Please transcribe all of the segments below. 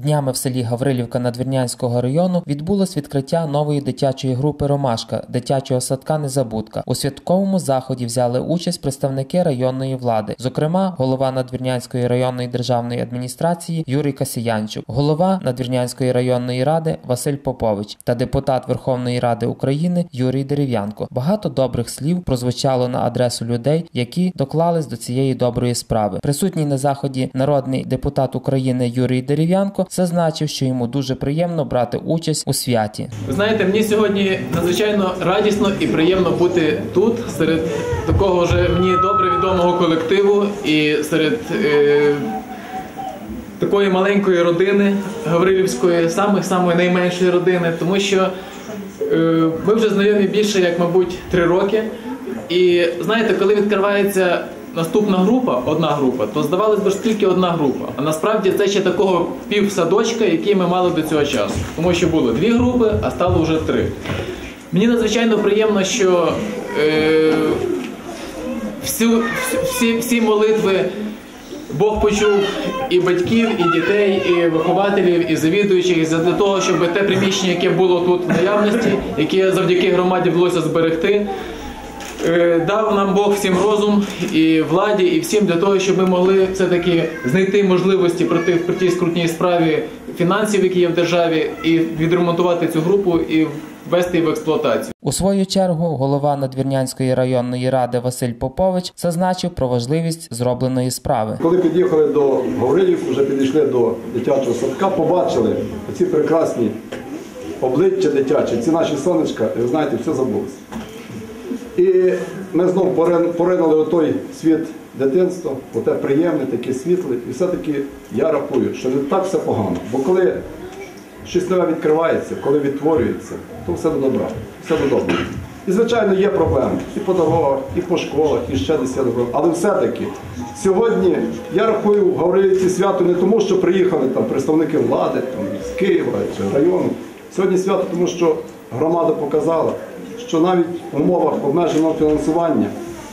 Днями в селі Гаврилівка Надвірнянського району відбулось відкриття нової дитячої групи Ромашка дитячого садка Незабудка. У святковому заході взяли участь представники районної влади, зокрема, голова Надвірнянської районної державної адміністрації Юрій Касіянчук, голова Надвірнянської районної ради Василь Попович та депутат Верховної Ради України Юрій Дерев'янко. Багато добрих слів прозвучало на адресу людей, які доклались до цієї доброї справи. Присутній на заході народний депутат України Юрій Дерев'янко зазначив, що йому дуже приємно брати участь у святі. Ви знаєте, мені сьогодні надзвичайно радісно і приємно бути тут, серед такого вже мені добре відомого колективу і серед е, такої маленької родини Гаврилівської, самих самої найменшої родини, тому що е, ми вже знайомі більше, як, мабуть, три роки. І знаєте, коли відкривається наступна група, одна група, то здавалось би ж тільки одна група. А насправді це ще такого півсадочка, який ми мали до цього часу. Тому що було дві групи, а стало вже три. Мені надзвичайно приємно, що е, всю, всі, всі молитви Бог почув і батьків, і дітей, і вихователів, і завідуючих, для того, щоб те приміщення, яке було тут в наявності, яке завдяки громаді вдалося зберегти. Е, Дав нам Бог всім розум і владі, і всім для того, щоб ми могли все-таки знайти можливості при тій, при тій скрутній справі фінансів, які є в державі, і відремонтувати цю групу і ввести її в експлуатацію. У свою чергу голова Надвірнянської районної ради Василь Попович зазначив про важливість зробленої справи. Коли під'їхали до Гаврилів, вже підійшли до дитячого садка, побачили ці прекрасні обличчя дитячі, ці наші сонечка, і ви знаєте, все забулося. І ми знову поринули у той світ дитинства, оте приємне, таке світле. І все-таки я рахую, що не так все погано. Бо коли щось нове відкривається, коли відтворюється, то все до добра, все до добра. І, звичайно, є проблеми і по дорогах, і по школах, і ще десь добро. Але все-таки сьогодні я рахую в Гаврилівці свято не тому, що приїхали там представники влади там, з Києва чи району. Сьогодні свято, тому що громада показала, що навіть в умовах обмеженого фінансування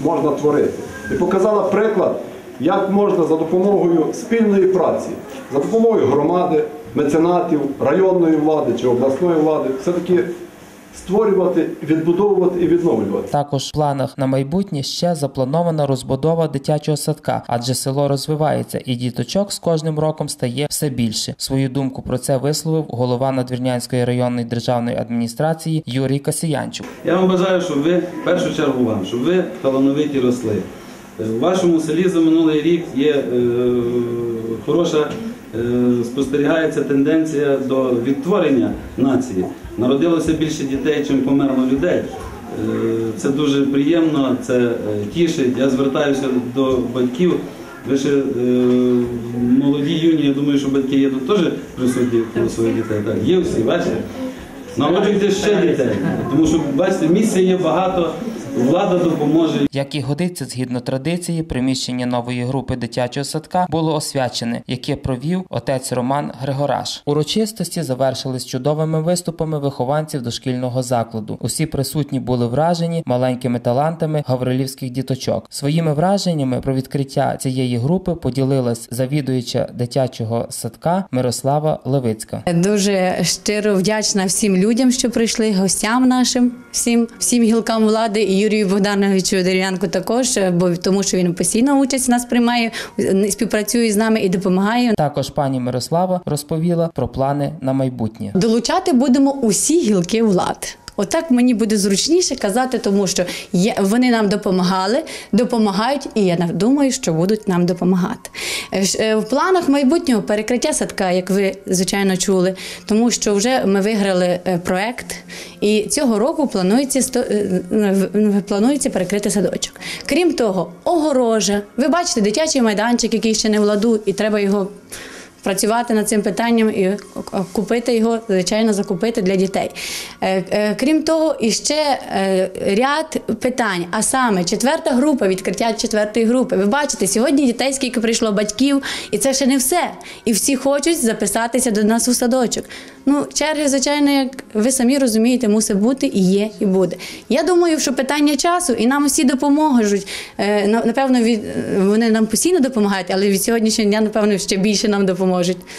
можна творити. І показала приклад, як можна за допомогою спільної праці, за допомогою громади, меценатів, районної влади чи обласної влади, все-таки створювати, відбудовувати і відновлювати. Також в планах на майбутнє ще запланована розбудова дитячого садка, адже село розвивається і діточок з кожним роком стає все більше. Свою думку про це висловив голова Надвірнянської районної державної адміністрації Юрій Касіянчук. Я вам бажаю, щоб ви, в першу чергу вам, щоб ви талановиті росли. Е, В вашому селі за минулий рік є е, хороша, спостерігається тенденція до відтворення нації. Народилося більше дітей, чим померло людей. Е, Це дуже приємно, це е, тішить. Я звертаюся до батьків. Ви ще е, молоді юні, я думаю, що батьки є тут теж присутні коло своїх дітей. Так, є всі, бачите? Народжуйте ще дітей, тому що бачите, місця є багато, влада допоможе. Як і годиться згідно традиції, приміщення нової групи дитячого садка було освячене, яке провів отець Роман Григораш. Урочистості завершились чудовими виступами вихованців дошкільного закладу. Усі присутні були вражені маленькими талантами гаврилівських діточок. Своїми враженнями про відкриття цієї групи поділилась завідуюча дитячого садка Мирослава Левицька. Дуже щиро вдячна всім людям, що прийшли, гостям нашим, всім, всім гілкам влади і Юрію Богдановичу Дерев'янку також, бо тому що він постійно участь нас приймає, співпрацює з нами і допомагає. Також пані Мирослава розповіла про плани на майбутнє. Долучати будемо усі гілки влади. Отак мені буде зручніше казати, тому що є, вони нам допомагали, допомагають, і я думаю, що будуть нам допомагати. Е, е, В планах майбутнього перекриття садка, як ви звичайно чули, тому що вже ми виграли е, проект, і цього року планується планується перекрити садочок. Крім того, огорожа. Ви бачите, дитячий майданчик, який ще не в ладу, і треба його працювати над цим питанням і купити його, звичайно, закупити для дітей. Е, е, Крім того, іще ще ряд питань, а саме четверта група, відкриття четвертої групи. Ви бачите, сьогодні дітей скільки прийшло батьків, і це ще не все. І всі хочуть записатися до нас у садочок. Ну, черги, звичайно, як ви самі розумієте, мусить бути і є, і буде. Я думаю, що питання часу, і нам усі допоможуть. Е, Напевно, від, вони нам постійно допомагають, але від сьогоднішнього дня, напевно, ще більше нам допоможуть.